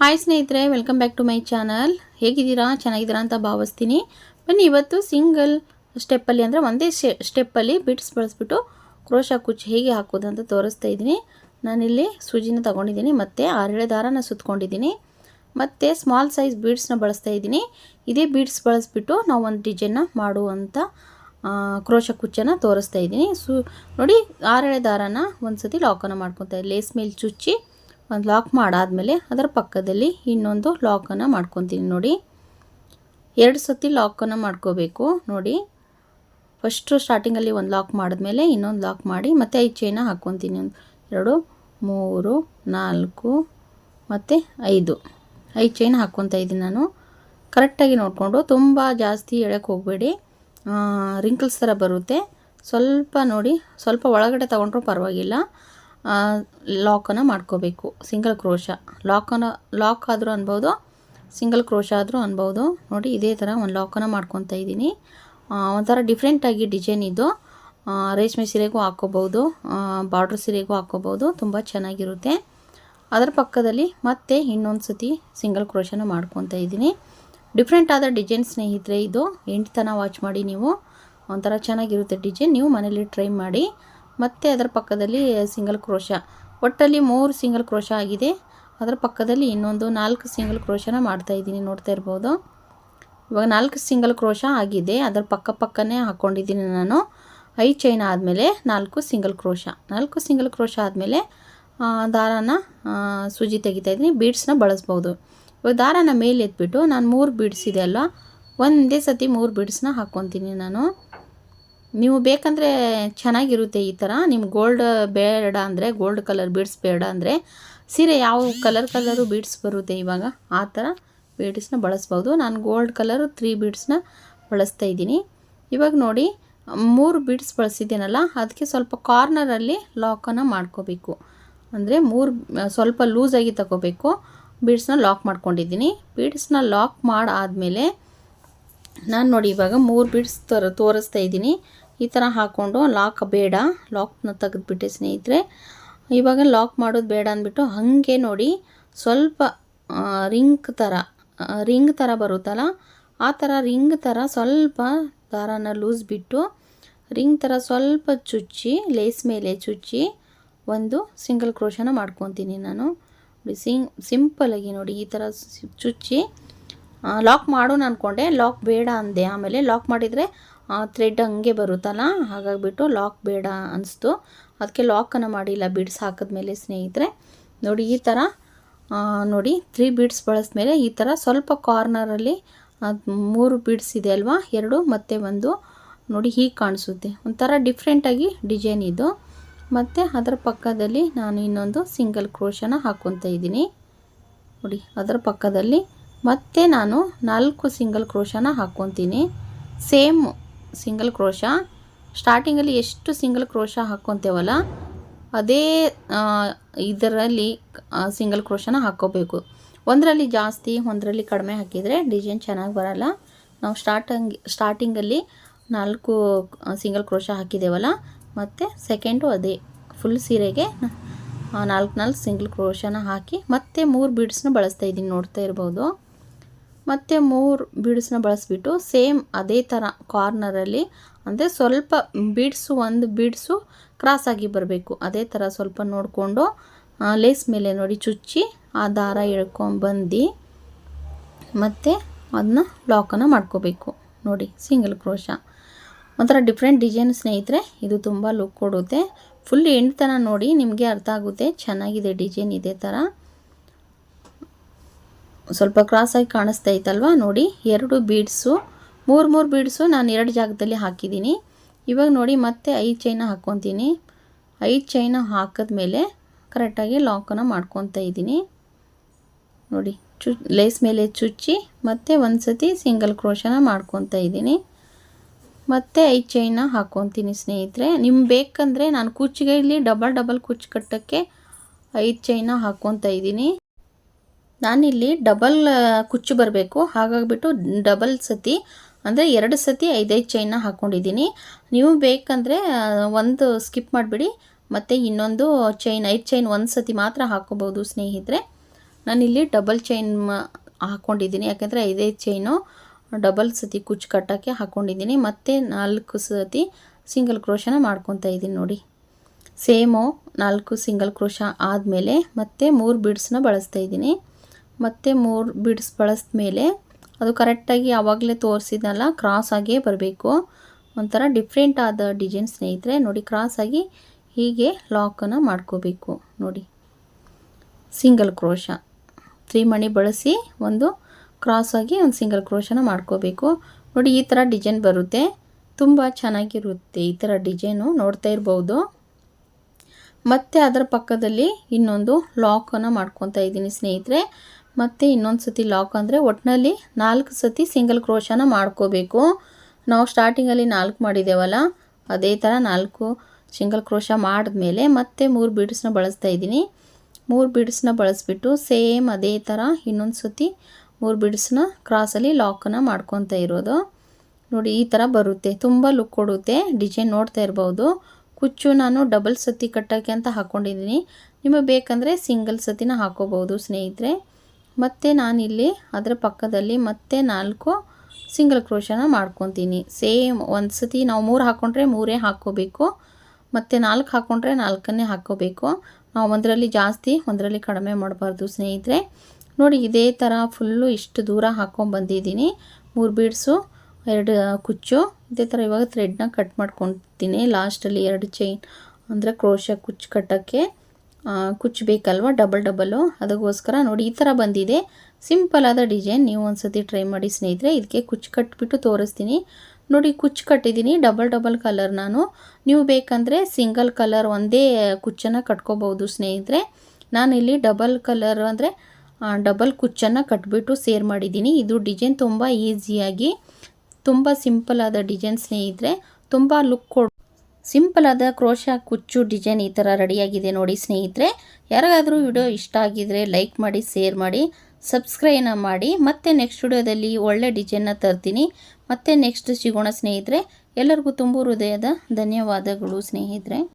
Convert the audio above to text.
Hi ಸ್ನೇಹಿತರೆ welcome back to my channel ಹೇಗಿದ್ದೀರಾ? ಚೆನ್ನಾಗಿದ್ದೀರಾ ಅಂತ ಭಾವಿಸ್ತೀನಿ. ಬನ್ನಿ, ಇವತ್ತು ಸಿಂಗಲ್ ಸ್ಟೆಪ್ಪಲ್ಲಿ ಅಂದರೆ ಒಂದೇ ಸ್ಟೆಪ್ಪಲ್ಲಿ ಬಿಟ್ಸ್ ಬಳಸ್ಬಿಟ್ಟು ಕ್ರೋಶ ಕುಚ್ಚು ಹೇಗೆ ಹಾಕೋದು ಅಂತ ತೋರಿಸ್ತಾ ಇದ್ದೀನಿ. ನಾನಿಲ್ಲಿ ಸೂಜಿನ ತೊಗೊಂಡಿದ್ದೀನಿ, ಮತ್ತು ಆರೇಳೆ ದಾರನ ಸುತ್ಕೊಂಡಿದ್ದೀನಿ, ಮತ್ತು ಸ್ಮಾಲ್ ಸೈಜ್ ಬೀಡ್ಸ್ನ ಬಳಸ್ತಾ ಇದ್ದೀನಿ. ಇದೇ ಬೀಡ್ಸ್ ಬಳಸ್ಬಿಟ್ಟು ನಾವು ಒಂದು ಡಿಸೈನ್ನ ಮಾಡುವಂಥ ಕ್ರೋಶ ಕುಚ್ಚನ್ನು ತೋರಿಸ್ತಾ ಇದ್ದೀನಿ. ಸು ನೋಡಿ, ಆರೇಳೆ ದಾರನ ಒಂದು ಸತಿ ಲಾಕನ್ನು ಮಾಡ್ಕೊತಾ ಲೇಸ್ ಮೇಲೆ ಚುಚ್ಚಿ ಒಂದು ಲಾಕ್ ಮಾಡಾದಮೇಲೆ ಅದರ ಪಕ್ಕದಲ್ಲಿ ಇನ್ನೊಂದು ಲಾಕನ್ನು ಮಾಡ್ಕೊತೀನಿ ನೋಡಿ. ಎರಡು ಸತಿ ಲಾಕನ್ನು ಮಾಡ್ಕೋಬೇಕು ನೋಡಿ. ಫಸ್ಟು ಸ್ಟಾರ್ಟಿಂಗಲ್ಲಿ ಒಂದು ಲಾಕ್ ಮಾಡಿದ್ಮೇಲೆ ಇನ್ನೊಂದು ಲಾಕ್ ಮಾಡಿ ಮತ್ತೆ ಐದು ಚೈನ ಹಾಕ್ಕೊತೀನಿ ಒಂದು, ಎರಡು, ಮೂರು, ನಾಲ್ಕು, ಮತ್ತು ಐದು. ಐದು ಚೈನ್ ಹಾಕ್ಕೊತಾ ಇದ್ದೀನಿ ನಾನು. ಕರೆಕ್ಟಾಗಿ ನೋಡಿಕೊಂಡು ತುಂಬ ಜಾಸ್ತಿ ಎಳಕ್ಕೆ ಹೋಗಬೇಡಿ. ರಿಂಕಲ್ಸ್ ಥರ ಬರುತ್ತೆ. ಸ್ವಲ್ಪ ನೋಡಿ, ಸ್ವಲ್ಪ ಒಳಗಡೆ ತೊಗೊಂಡ್ರೂ ಪರವಾಗಿಲ್ಲ. ಲಾಕನ್ನು ಮಾಡ್ಕೋಬೇಕು. ಸಿಂಗಲ್ ಕ್ರೋಶ ಲಾಕನ್ನು ಲಾಕ್ ಆದರೂ ಅನ್ಬೋದು ಸಿಂಗಲ್ ಕ್ರೋಶ ಆದರೂ ಅನ್ಬೋದು. ನೋಡಿ, ಇದೇ ಥರ ಒಂದು ಲಾಕನ್ನು ಮಾಡ್ಕೊತಾ ಇದ್ದೀನಿ. ಒಂಥರ ಡಿಫ್ರೆಂಟಾಗಿ ಡಿಸೈನ್ ಇದು. ರೇಷ್ಮೆ ಸೀರೆಗೂ ಹಾಕ್ಕೋಬೋದು ಬಾರ್ಡ್ರ್ ಸೀರೆಗೂ ಹಾಕ್ಕೋಬೋದು, ತುಂಬ ಚೆನ್ನಾಗಿರುತ್ತೆ. ಅದರ ಪಕ್ಕದಲ್ಲಿ ಮತ್ತೆ ಇನ್ನೊಂದು ಸತಿ ಸಿಂಗಲ್ ಕ್ರೋಶನ ಮಾಡ್ಕೊತಾ ಇದ್ದೀನಿ. ಡಿಫ್ರೆಂಟ್ ಆದ ಡಿಸೈನ್ ಸ್ನೇಹಿತರೆ, ಇದು ಎಂಟು ತನ ವಾಚ್ ಮಾಡಿ ನೀವು. ಒಂಥರ ಚೆನ್ನಾಗಿರುತ್ತೆ ಡಿಸೈನ್ ನೀವು ಮನೇಲಿ ಟ್ರೈ ಮಾಡಿ. ಮತ್ತು ಅದರ ಪಕ್ಕದಲ್ಲಿ ಸಿಂಗಲ್ ಕ್ರೋಶ ಒಟ್ಟಲ್ಲಿ ಮೂರು ಸಿಂಗಲ್ ಕ್ರೋಶ ಆಗಿದೆ. ಅದರ ಪಕ್ಕದಲ್ಲಿ ಇನ್ನೊಂದು ನಾಲ್ಕು ಸಿಂಗಲ್ ಕ್ರೋಶನ ಮಾಡ್ತಾ ಇದ್ದೀನಿ, ನೋಡ್ತಾ ಇರ್ಬೋದು. ಇವಾಗ ನಾಲ್ಕು ಸಿಂಗಲ್ ಕ್ರೋಶ ಆಗಿದೆ. ಅದರ ಪಕ್ಕ ಪಕ್ಕನೇ ಹಾಕ್ಕೊಂಡಿದ್ದೀನಿ ನಾನು. ಐ ಚೈನ್ ಆದಮೇಲೆ ನಾಲ್ಕು ಸಿಂಗಲ್ ಕ್ರೋಶ ನಾಲ್ಕು ಸಿಂಗಲ್ ಕ್ರೋಶ ಆದಮೇಲೆ ದಾರಾನ ಸೂಜಿ ತೆಗಿತಾ ಇದ್ದೀನಿ. ಬೀಡ್ಸ್ನ ಬಳಸ್ಬೋದು. ಇವಾಗ ದಾರಾನ ಮೇಲೆ ಎತ್ಬಿಟ್ಟು ನಾನು ಮೂರು ಬೀಡ್ಸ್ ಇದೆ ಅಲ್ಲ ಒಂದೇ ಸತಿ ಮೂರು ಬೀಡ್ಸ್ನ ಹಾಕ್ಕೊತೀನಿ ನಾನು. ನೀವು ಬೇಕಂದರೆ ಚೆನ್ನಾಗಿರುತ್ತೆ ಈ ಥರ. ನಿಮ್ಮ ಗೋಲ್ಡ್ ಬೇಡ ಅಂದರೆ ಗೋಲ್ಡ್ ಕಲರ್ ಬೀಡ್ಸ್ ಬೇಡ ಅಂದರೆ, ಸೀರೆ ಯಾವ ಕಲರ್ ಕಲರು ಬೀಡ್ಸ್ ಬರುತ್ತೆ ಇವಾಗ? ಆ ಥರ ಬೀಡ್ಸ್ನ ಬಳಸ್ಬೋದು. ನಾನು ಗೋಲ್ಡ್ ಕಲರ್ ತ್ರೀ ಬೀಡ್ಸ್ನ ಬಳಸ್ತಾ ಇದ್ದೀನಿ. ಇವಾಗ ನೋಡಿ, ಮೂರು ಬೀಡ್ಸ್ ಬಳಸಿದ್ದೀನಲ್ಲ ಅದಕ್ಕೆ ಸ್ವಲ್ಪ ಕಾರ್ನರಲ್ಲಿ ಲಾಕನ್ನು ಮಾಡ್ಕೋಬೇಕು. ಅಂದರೆ ಮೂರು, ಸ್ವಲ್ಪ ಲೂಸಾಗಿ ತಗೋಬೇಕು. ಬೀಡ್ಸ್ನ ಲಾಕ್ ಮಾಡ್ಕೊಂಡಿದ್ದೀನಿ. ಬೀಡ್ಸ್ನ ಲಾಕ್ ಮಾಡಾದಮೇಲೆ ನಾನು ನೋಡಿ ಇವಾಗ ಮೂರು ಬಿಡ್ಸ್ ತರ ತೋರಿಸ್ತಾ ಇದ್ದೀನಿ. ಈ ಥರ ಹಾಕ್ಕೊಂಡು ಲಾಕ್ ಬೇಡ. ಲಾಕ್ನ ತೆಗೆದುಬಿಟ್ಟೆ ಸ್ನೇಹಿತರೆ, ಇವಾಗ ಲಾಕ್ ಮಾಡೋದು ಬೇಡ ಅಂದ್ಬಿಟ್ಟು ಹಾಗೆ ನೋಡಿ ಸ್ವಲ್ಪ ರಿಂಗ್ ಥರ ರಿಂಗ್ ಥರ ಬರುತ್ತಲ್ಲ, ಆ ಥರ ರಿಂಗ್ ಥರ ಸ್ವಲ್ಪ ದಾರಾನ ಲೂಸ್ ಬಿಟ್ಟು ರಿಂಗ್ ಥರ ಸ್ವಲ್ಪ ಚುಚ್ಚಿ ಲೇಸ್ ಮೇಲೆ ಚುಚ್ಚಿ ಒಂದು ಸಿಂಗಲ್ ಕ್ರೋಶನ ಮಾಡ್ಕೊತೀನಿ ನಾನು. ಸಿಂಗ್ ಸಿಂಪಲಾಗಿ ನೋಡಿ ಈ ಥರ ಚುಚ್ಚಿ ಲಾಕ್ ಮಾಡೋಣ ಅಂದ್ಕೊಂಡೆ ಲಾಕ್ ಬೇಡ ಅಂದೆ. ಆಮೇಲೆ ಲಾಕ್ ಮಾಡಿದರೆ ಥ್ರೆಡ್ ಹಂಗೆ ಬರುತ್ತಲ್ಲ? ಹಾಗಾಗಿಬಿಟ್ಟು ಲಾಕ್ ಬೇಡ ಅನಿಸ್ತು. ಅದಕ್ಕೆ ಲಾಕನ್ನು ಮಾಡಿಲ್ಲ. ಬಿಡ್ಸ್ ಹಾಕಿದ್ಮೇಲೆ ಸ್ನೇಹಿತರೆ. ನೋಡಿ, ಈ ಥರ ನೋಡಿ ತ್ರೀ ಬೀಡ್ಸ್ ಬಳಸಿದ್ಮೇಲೆ ಈ ಥರ ಸ್ವಲ್ಪ ಕಾರ್ನರಲ್ಲಿ ಮೂರು ಬೀಡ್ಸ್ ಇದೆ ಅಲ್ವಾ? ಎರಡು, ಮತ್ತು ಒಂದು. ನೋಡಿ, ಹೀಗೆ ಕಾಣಿಸುತ್ತೆ. ಒಂಥರ ಡಿಫ್ರೆಂಟಾಗಿ ಡಿಸೈನ್ ಇದು. ಮತ್ತು ಅದರ ಪಕ್ಕದಲ್ಲಿ ನಾನು ಇನ್ನೊಂದು ಸಿಂಗಲ್ ಕ್ರೋಶನ ಹಾಕ್ಕೊತಾ ಇದ್ದೀನಿ. ನೋಡಿ, ಅದರ ಪಕ್ಕದಲ್ಲಿ ಮತ್ತೆ ನಾನು ನಾಲ್ಕು ಸಿಂಗಲ್ ಕ್ರೋಶನ ಹಾಕ್ಕೊತೀನಿ. Same single crochet. ಸ್ಟಾರ್ಟಿಂಗಲ್ಲಿ ಎಷ್ಟು ಸಿಂಗಲ್ ಕ್ರೋಶ ಹಾಕ್ಕೊತೇವಲ್ಲ, ಅದೇ ಇದರಲ್ಲಿ ಸಿಂಗಲ್ ಕ್ರೋಶನ ಹಾಕ್ಕೋಬೇಕು. ಒಂದರಲ್ಲಿ ಜಾಸ್ತಿ, ಒಂದರಲ್ಲಿ ಕಡಿಮೆ ಹಾಕಿದರೆ ಡಿಸೈನ್ ಚೆನ್ನಾಗಿ ಬರಲ್ಲ. ನಾವು ಸ್ಟಾರ್ಟಂಗ್, ಸ್ಟಾರ್ಟಿಂಗಲ್ಲಿ ನಾಲ್ಕು ಸಿಂಗಲ್ ಕ್ರೋಶ ಹಾಕಿದ್ದೇವಲ್ಲ ಮತ್ತು ಸೆಕೆಂಡು ಅದೇ, ಫುಲ್ ಸೀರೆಗೆ ನಾಲ್ಕು ನಾಲ್ಕು ಸಿಂಗಲ್ ಕ್ರೋಶನ ಹಾಕಿ ಮತ್ತೆ ಮೂರು ಬೀಡ್ಸ್ನ ಬಳಸ್ತಾ ಇದ್ದೀನಿ ನೋಡ್ತಾ ಇರ್ಬೋದು. ಮತ್ತು ಮೂರು ಬೀಡ್ಸ್ನ ಬಳಸಿಬಿಟ್ಟು ಸೇಮ್ ಅದೇ ಥರ ಕಾರ್ನರಲ್ಲಿ ಅಂದರೆ ಸ್ವಲ್ಪ ಬೀಡ್ಸು ಒಂದು ಬೀಡ್ಸು ಕ್ರಾಸಾಗಿ ಬರಬೇಕು. ಅದೇ ಥರ ಸ್ವಲ್ಪ ನೋಡಿಕೊಂಡು ಲೇಸ್ ಮೇಲೆ ನೋಡಿ ಚುಚ್ಚಿ, ಆ ದಾರ ಎಳ್ಕೊಂಬಂದು ಮತ್ತು ಅದನ್ನ ಲಾಕನ್ನು ಮಾಡ್ಕೋಬೇಕು. ನೋಡಿ ಸಿಂಗಲ್ ಕ್ರೋಶ ಒಂಥರ ಡಿಫ್ರೆಂಟ್ ಡಿಸೈನ್ ಸ್ನೇಹಿತರೆ, ಇದು ತುಂಬ ಲುಕ್ ಕೊಡುತ್ತೆ. ಫುಲ್ ಎಂಡ್ತನ ನೋಡಿ ನಿಮಗೆ ಅರ್ಥ ಆಗುತ್ತೆ, ಚೆನ್ನಾಗಿದೆ ಡಿಸೈನ್ ಇದೇ ಥರ ಸ್ವಲ್ಪ ಕ್ರಾಸಾಗಿ ಕಾಣಿಸ್ತಾ ಇತ್ತಲ್ವಾ ನೋಡಿ, ಎರಡು ಬೀಡ್ಸು ಮೂರು ಮೂರು ಬೀಡ್ಸು ನಾನು ಎರಡು ಜಾಗದಲ್ಲಿ ಹಾಕಿದ್ದೀನಿ. ಇವಾಗ ನೋಡಿ, ಮತ್ತೆ ಐದು ಚೈನ ಹಾಕ್ಕೊತೀನಿ ಐದು ಚೈನ ಹಾಕಿದ್ಮೇಲೆ ಕರೆಕ್ಟಾಗಿ ಲಾಕನ್ನು ಮಾಡ್ಕೊತಾ ಇದ್ದೀನಿ. ನೋಡಿ, ಚು ಲೇಸ್ ಮೇಲೆ ಚುಚ್ಚಿ ಮತ್ತೆ ಒಂದು ಸತಿ ಸಿಂಗಲ್ ಕ್ರೋಶನ ಮಾಡ್ಕೊತಾ ಇದ್ದೀನಿ. ಮತ್ತೆ ಐದು ಚೈನ ಹಾಕ್ಕೊತೀನಿ ಸ್ನೇಹಿತರೆ. ನಿಮ್ಗೆ ಬೇಕಂದರೆ ನಾನು ಕುಚ್ಚಿಗೆಯಲ್ಲಿ ಡಬಲ್ ಡಬಲ್ ಕುಚ್ಚು ಕಟ್ಟೋಕ್ಕೆ ಐದು ಚೈನ ಹಾಕ್ಕೊತಾ ಇದ್ದೀನಿ. ನಾನಿಲ್ಲಿ ಡಬಲ್ ಕುಚ್ಚು ಬರಬೇಕು. ಹಾಗಾಗಿಬಿಟ್ಟು ಡಬಲ್ ಸತಿ, ಅಂದರೆ ಎರಡು ಸತಿ ಐದೈದು ಚೈನ ಹಾಕ್ಕೊಂಡಿದ್ದೀನಿ ನೀವು ಬೇಕಂದರೆ ಒಂದು ಸ್ಕಿಪ್ ಮಾಡಿಬಿಡಿ. ಮತ್ತು ಇನ್ನೊಂದು ಚೈನ್, ಐದು ಚೈನ್ ಒಂದು ಸತಿ ಮಾತ್ರ ಹಾಕ್ಕೋಬೋದು ಸ್ನೇಹಿತರೆ. ನಾನಿಲ್ಲಿ ಡಬಲ್ ಚೈನ್ ಹಾಕ್ಕೊಂಡಿದ್ದೀನಿ ಯಾಕೆಂದರೆ ಐದೈದು ಚೈನು ಡಬಲ್ ಸತಿ ಕುಚ್ಚು ಕಟ್ಟೋಕ್ಕೆ ಹಾಕ್ಕೊಂಡಿದ್ದೀನಿ ಮತ್ತು ನಾಲ್ಕು ಸತಿ ಸಿಂಗಲ್ ಕ್ರೋಶನ ಮಾಡ್ಕೊತಾ ಇದ್ದೀನಿ ನೋಡಿ. ಸೇಮು ನಾಲ್ಕು ಸಿಂಗಲ್ ಕ್ರೋಶ ಆದಮೇಲೆ ಮತ್ತೆ ಮೂರು ಬೀಡ್ಸ್ನ ಬಳಸ್ತಾ ಇದ್ದೀನಿ. ಮತ್ತು ಮೂರು ಬೀಡ್ಸ್ ಬಳಸಿದ್ಮೇಲೆ ಅದು ಕರೆಕ್ಟಾಗಿ ಆವಾಗಲೇ ತೋರಿಸಿದ್ನಲ್ಲ ಕ್ರಾಸ್ ಆಗಿಯೇ ಬರಬೇಕು. ಒಂಥರ ಡಿಫ್ರೆಂಟ್ ಆದ ಡಿಸೈನ್ ಸ್ನೇಹಿತರೆ, ನೋಡಿ ಕ್ರಾಸಾಗಿ ಹೀಗೆ ಲಾಕನ್ನು ಮಾಡ್ಕೋಬೇಕು. ನೋಡಿ ಸಿಂಗಲ್ ಕ್ರೋಶ ತ್ರೀ ಮಣಿ ಬಳಸಿ ಒಂದು ಕ್ರಾಸಾಗಿ ಒಂದು ಸಿಂಗಲ್ ಕ್ರೋಶನ ಮಾಡ್ಕೋಬೇಕು. ನೋಡಿ, ಈ ಥರ ಡಿಸೈನ್ ಬರುತ್ತೆ. ತುಂಬ ಚೆನ್ನಾಗಿರುತ್ತೆ ಈ ಥರ ಡಿಸೈನು ನೋಡ್ತಾ ಇರ್ಬೋದು. ಮತ್ತು ಅದರ ಪಕ್ಕದಲ್ಲಿ ಇನ್ನೊಂದು ಲಾಕನ್ನು ಮಾಡ್ಕೊತಾ ಇದ್ದೀನಿ ಸ್ನೇಹಿತರೆ. ಮತ್ತು ಇನ್ನೊಂದು ಸತಿ ಲಾಕ್ ಅಂದರೆ ಒಟ್ಟಿನಲ್ಲಿ ನಾಲ್ಕು ಸತಿ ಸಿಂಗಲ್ ಕ್ರೋಶನ ಮಾಡ್ಕೋಬೇಕು. ನಾವು ಸ್ಟಾರ್ಟಿಂಗಲ್ಲಿ ನಾಲ್ಕು ಮಾಡಿದ್ದೇವಲ್ಲ ಅದೇ ಥರ ನಾಲ್ಕು ಸಿಂಗಲ್ ಕ್ರೋಶ ಮಾಡಿದ್ಮೇಲೆ ಮತ್ತೆ ಮೂರು ಬೀಡ್ಸ್ನ ಬಳಸ್ತಾ ಇದ್ದೀನಿ. ಮೂರು ಬೀಡ್ಸ್ನ ಬಳಸ್ಬಿಟ್ಟು ಸೇಮ್ ಅದೇ ಥರ ಇನ್ನೊಂದು ಸತಿ ಮೂರು ಬೀಡ್ಸ್ನ ಕ್ರಾಸಲ್ಲಿ ಲಾಕನ್ನು ಮಾಡ್ಕೊತಾ ಇರೋದು. ನೋಡಿ, ಈ ಥರ ಬರುತ್ತೆ. ತುಂಬ ಲುಕ್ ಕೊಡುತ್ತೆ. ಡಿಸೈನ್ ನೋಡ್ತಾ ಇರ್ಬೋದು. ಕುಚ್ಚು ನಾನು ಡಬಲ್ ಸತಿ ಕಟ್ಟೋಕ್ಕೆ ಅಂತ ಹಾಕ್ಕೊಂಡಿದ್ದೀನಿ ನಿಮಗೆ ಬೇಕಂದರೆ ಸಿಂಗಲ್ ಸತಿನ ಹಾಕೋಬೋದು ಸ್ನೇಹಿತರೆ. ಮತ್ತು ನಾನಿಲ್ಲಿ ಅದರ ಪಕ್ಕದಲ್ಲಿ ಮತ್ತೆ ನಾಲ್ಕು ಸಿಂಗಲ್ ಕ್ರೋಶನ ಮಾಡ್ಕೊತೀನಿ. ಸೇಮ್ ಒಂದು ಸತಿ ನಾವು ಮೂರು ಹಾಕ್ಕೊಂಡ್ರೆ ಮೂರೇ ಹಾಕ್ಕೋಬೇಕು. ಮತ್ತು ನಾಲ್ಕು ಹಾಕ್ಕೊಂಡ್ರೆ ನಾಲ್ಕನ್ನೇ ಹಾಕ್ಕೋಬೇಕು. ನಾವು ಒಂದರಲ್ಲಿ ಜಾಸ್ತಿ, ಒಂದರಲ್ಲಿ ಕಡಿಮೆ ಮಾಡಬಾರ್ದು ಸ್ನೇಹಿತರೆ. ನೋಡಿ, ಇದೇ ಥರ ಫುಲ್ಲು ಇಷ್ಟು ದೂರ ಹಾಕ್ಕೊಂಡು ಬಂದಿದ್ದೀನಿ. ಮೂರು ಬೀಡ್ಸು ಎರಡು ಕುಚ್ಚು, ಇದೇ ಥರ ಇವಾಗ ಥ್ರೆಡ್ನ ಕಟ್ ಮಾಡ್ಕೊತೀನಿ. ಲಾಸ್ಟಲ್ಲಿ ಎರಡು ಚೈನ್ ಅಂದರೆ ಕ್ರೋಶ ಕುಚ್ಚು ಕಟ್ಟೋಕ್ಕೆ. ಕುಚ್ಚು ಬೇಕಲ್ವ ಡಬಲ್ ಡಬಲ್ಲು ಅದಕ್ಕೋಸ್ಕರ ನೋಡಿ, ಈ ಥರ ಬಂದಿದೆ. ಸಿಂಪಲ್ ಆದ ಡಿಸೈನ್ ನೀವು ಒಂದು ಸತಿ ಟ್ರೈ ಮಾಡಿ ಸ್ನೇಹಿತರೆ ಇದಕ್ಕೆ ಕುಚ್ಚು ಕಟ್ಬಿಟ್ಟು ತೋರಿಸ್ತೀನಿ. ನೋಡಿ ಕುಚ್ಚು ಕಟ್ಟಿದ್ದೀನಿ ಡಬಲ್ ಡಬಲ್ ಕಲರ್ ನಾನು. ನೀವು ಬೇಕಂದರೆ ಸಿಂಗಲ್ ಕಲರ್ ಒಂದೇ ಕುಚ್ಚನ್ನು ಕಟ್ಕೋಬೋದು ಸ್ನೇಹಿತರೆ. ನಾನಿಲ್ಲಿ ಡಬಲ್ ಕಲರ್ ಅಂದರೆ ಡಬಲ್ ಕುಚ್ಚನ್ನು ಕಟ್ಬಿಟ್ಟು ಸೇರ್ ಮಾಡಿದ್ದೀನಿ. ಇದು ಡಿಸೈನ್ ತುಂಬ ಈಸಿಯಾಗಿ ತುಂಬ ಸಿಂಪಲ್ ಆದ ಡಿಸೈನ್ ಸ್ನೇಹಿತರೆ. ತುಂಬ ಲುಕ್ ಕೊಡ್ ಸಿಂಪಲ್ ಆದ ಕ್ರೋಶ, ಕುಚ್ಚು, ಡಿಸೈನ್ ಈ ಥರ ರೆಡಿಯಾಗಿದೆ ನೋಡಿ ಸ್ನೇಹಿತರೆ. ಯಾರಿಗಾದರೂ ವಿಡಿಯೋ ಇಷ್ಟ ಆಗಿದರೆ ಲೈಕ್ ಮಾಡಿ, ಶೇರ್ ಮಾಡಿ ಸಬ್ಸ್ಕ್ರೈಬ್ನ ಮಾಡಿ. ಮತ್ತೆ ನೆಕ್ಸ್ಟ್ ವಿಡಿಯೋದಲ್ಲಿ ಒಳ್ಳೆ ಡಿಸೈನ್ನ ತರ್ತೀನಿ. ಮತ್ತೆ ನೆಕ್ಸ್ಟ್ ಸಿಗೋಣ ಸ್ನೇಹಿತರೆ. ಎಲ್ಲರಿಗೂ ತುಂಬ ಹೃದಯದ ಧನ್ಯವಾದಗಳು ಸ್ನೇಹಿತರೆ.